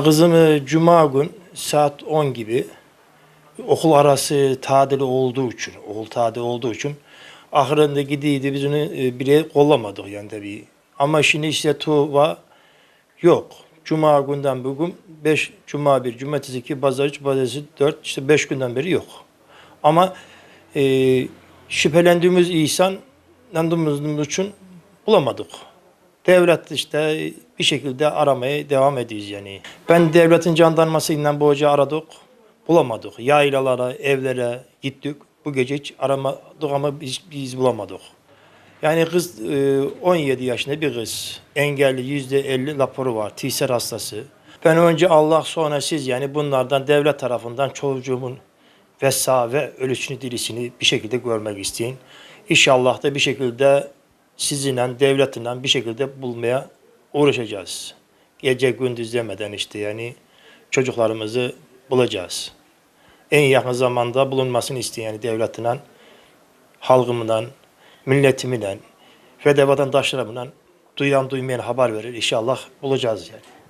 Kızım e, cuma gün saat 10 gibi okul arası tadili olduğu için, okul tadili olduğu için ahırında gidiydi biz onu e, bile kollamadık yani tabii. Ama şimdi işte tuva yok. Cuma günden bugün 5, cuma 1, cumartesi 2, pazar 3, pazartesi 4, işte 5 günden beri yok. Ama e, şüphelendiğimiz insan inandığımız için bulamadık. Devlet işte bir şekilde aramaya devam ediyoruz yani. Ben devletin jandarmasıyla bu hoca aradık. Bulamadık. Yaylalara, evlere gittik. Bu gece hiç aramadık ama biz, biz bulamadık. Yani kız e, 17 yaşında bir kız. Engelli %50 raporu var. Tiser hastası. Ben önce Allah sonra siz yani bunlardan devlet tarafından çocuğumun vesa ve ölüsünü dirisini bir şekilde görmek isteyin. İnşallah da bir şekilde sizinle, devletinle bir şekilde bulmaya uğraşacağız. Gece gündüz demeden işte yani çocuklarımızı bulacağız. En yakın zamanda bulunmasını isteyen yani devletinden, halkımdan, milletimden ve de vatandaşlarımdan duyan duymayan haber verir. İnşallah bulacağız yani.